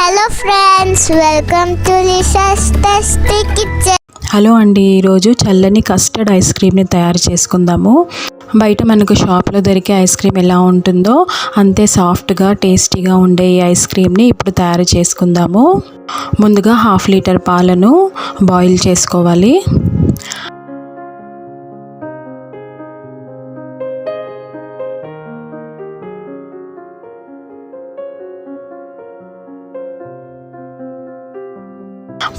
Hello friends welcome to tasty kitchen. Hello అండి ఈరోజు చల్లని కస్టర్డ్ ఐస్ క్రీమ్ని తయారు చేసుకుందాము. బయట మనకు షాప్లో దొరికే ఐస్ క్రీమ్ ఎలా ఉంటుందో అంతే సాఫ్ట్గా టేస్టీగా ఉండే ఈ ఐస్ క్రీమ్ని ఇప్పుడు తయారు చేసుకుందాము. ముందుగా హాఫ్ లీటర్ పాలను బాయిల్ చేసుకోవాలి.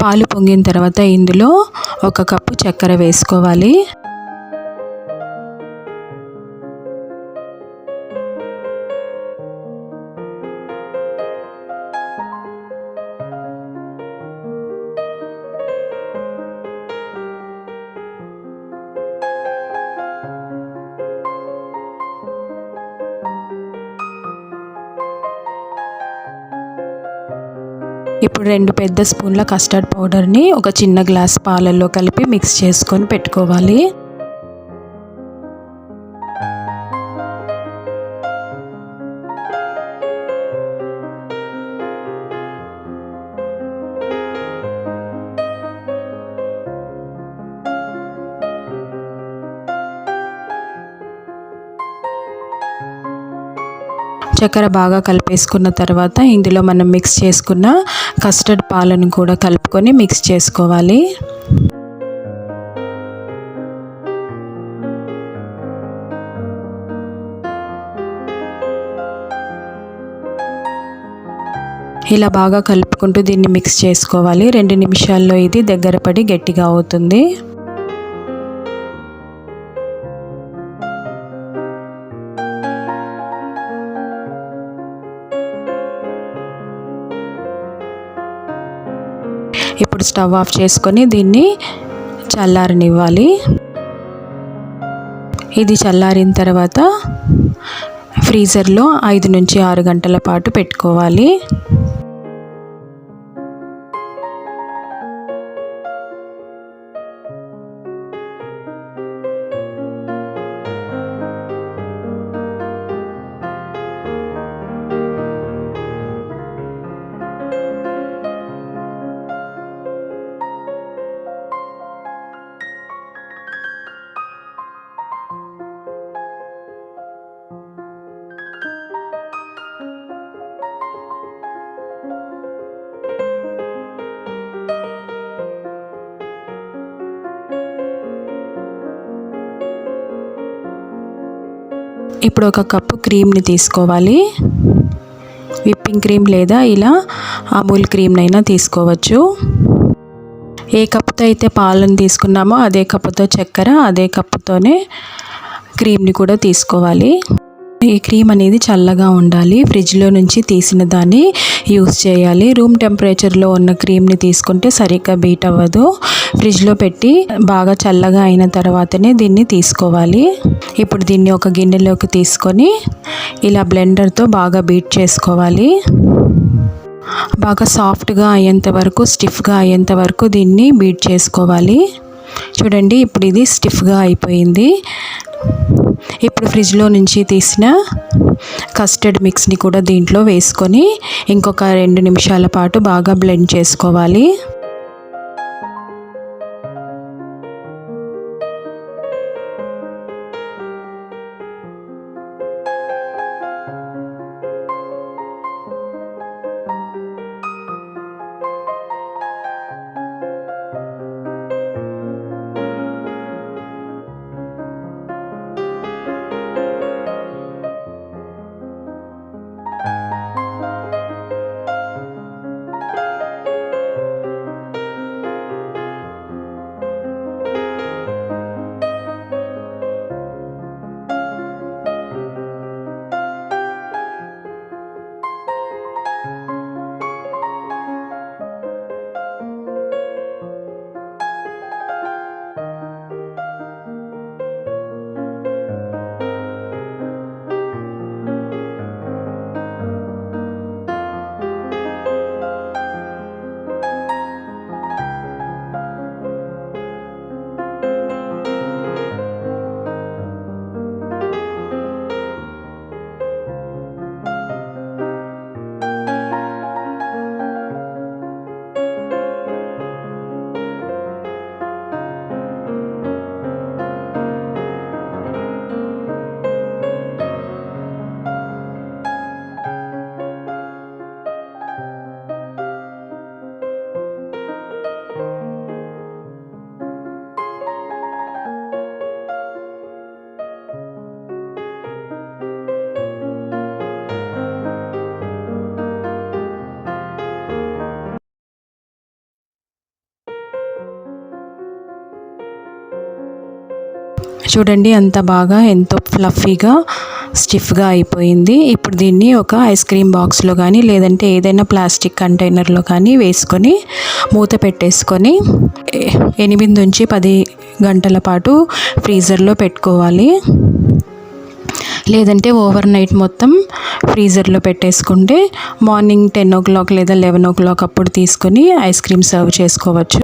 పాలు పొంగిన తర్వాత ఇందులో ఒక కప్పు చక్కెర వేసుకోవాలి. ఇప్పుడు రెండు పెద్ద స్పూన్ల కస్టర్డ్ పౌడర్ని ఒక చిన్న గ్లాస్ పాలల్లో కలిపి మిక్స్ చేసుకొని పెట్టుకోవాలి. చక్కెర బాగా కలిపేసుకున్న తర్వాత ఇందులో మనం మిక్స్ చేసుకున్న కస్టర్డ్ పాలను కూడా కలుపుకొని మిక్స్ చేసుకోవాలి. ఇలా బాగా కలుపుకుంటూ దీన్ని మిక్స్ చేసుకోవాలి. రెండు నిమిషాల్లో ఇది దగ్గర పడి గట్టిగా అవుతుంది. ఇప్పుడు స్టవ్ ఆఫ్ చేసుకొని దీన్ని చల్లారనివ్వాలి. ఇది చల్లారిన తర్వాత ఫ్రీజర్లో ఐదు నుంచి ఆరు గంటల పాటు పెట్టుకోవాలి. ఇప్పుడు ఒక కప్పు క్రీమ్ని తీసుకోవాలి. విప్పింగ్ క్రీమ్ లేదా ఇలా అమూల్ క్రీమ్నైనా తీసుకోవచ్చు. ఏ కప్పుతో అయితే పాలను తీసుకున్నామో అదే కప్పుతో చక్కెర అదే కప్పుతోనే క్రీమ్ని కూడా తీసుకోవాలి. ఈ క్రీమ్ అనేది చల్లగా ఉండాలి. ఫ్రిడ్జ్లో నుంచి తీసిన దాన్ని యూస్ చేయాలి. రూమ్ టెంపరేచర్లో ఉన్న క్రీమ్ని తీసుకుంటే సరిగ్గా బీట్ అవ్వదు. ఫ్రిడ్జ్లో పెట్టి బాగా చల్లగా అయిన తర్వాతనే దీన్ని తీసుకోవాలి. ఇప్పుడు దీన్ని ఒక గిన్నెలోకి తీసుకొని ఇలా బ్లెండర్తో బాగా బీట్ చేసుకోవాలి. బాగా సాఫ్ట్గా అయ్యేంత వరకు స్టిఫ్గా అయ్యేంత వరకు దీన్ని బీట్ చేసుకోవాలి. చూడండి ఇప్పుడు ఇది స్టిఫ్గా అయిపోయింది. ఇప్పుడు ఫ్రిడ్జ్లో నుంచి తీసిన కస్టర్డ్ మిక్స్ని కూడా దీంట్లో వేసుకొని ఇంకొక రెండు నిమిషాల పాటు బాగా బ్లెండ్ చేసుకోవాలి. చూడండి ఎంత బాగా ఎంతో ఫ్లఫీగా స్టిఫ్గా అయిపోయింది. ఇప్పుడు దీన్ని ఒక ఐస్ క్రీమ్ బాక్స్లో కానీ లేదంటే ఏదైనా ప్లాస్టిక్ కంటైనర్లో కానీ వేసుకొని మూత పెట్టేసుకొని ఎనిమిది నుంచి పది గంటల పాటు ఫ్రీజర్లో పెట్టుకోవాలి. లేదంటే ఓవర్ నైట్ మొత్తం ఫ్రీజర్లో పెట్టేసుకుంటే మార్నింగ్ టెన్ ఓ క్లాక్ లేదా లెవెన్ ఓ క్లాక్ అప్పుడు తీసుకొని ఐస్ క్రీమ్ సర్వ్ చేసుకోవచ్చు.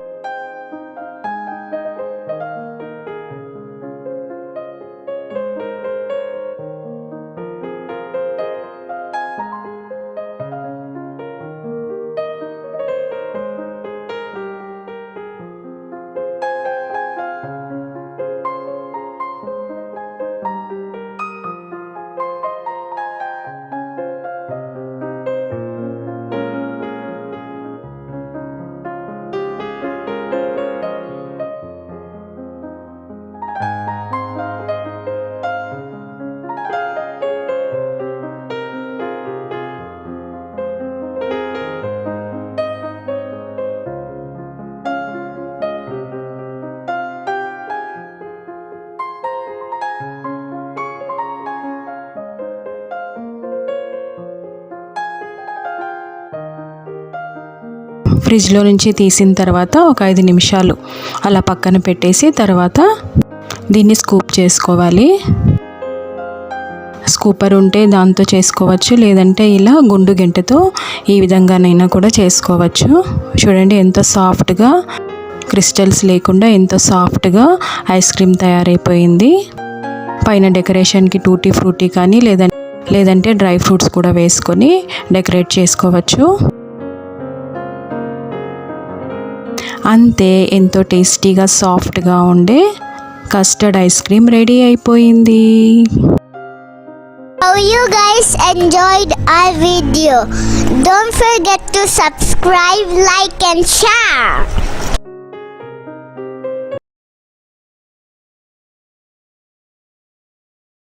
ఫ్రిడ్జ్లో నుంచి తీసిన తర్వాత ఒక ఐదు నిమిషాలు అలా పక్కన పెట్టేసి తర్వాత దీన్ని స్కూప్ చేసుకోవాలి. స్కూపర్ ఉంటే దాంతో చేసుకోవచ్చు లేదంటే ఇలా గుండు గెంటతో ఈ విధంగానైనా కూడా చేసుకోవచ్చు. చూడండి ఎంత సాఫ్ట్గా క్రిస్టల్స్ లేకుండా ఎంత సాఫ్ట్గా ఐస్ క్రీమ్ తయారైపోయింది. పైన డెకరేషన్కి టూటీ ఫ్రూటీ కానీ లేదంటే లేదంటే డ్రై ఫ్రూట్స్ కూడా వేసుకొని డెకరేట్ చేసుకోవచ్చు. అంతే ఎంతో టేస్టీగా సాఫ్ట్గా ఉండే కస్టర్డ్ ఐస్ క్రీమ్ రెడీ అయిపోయింది How you guys enjoyed our video. Don't forget to subscribe, like, and share.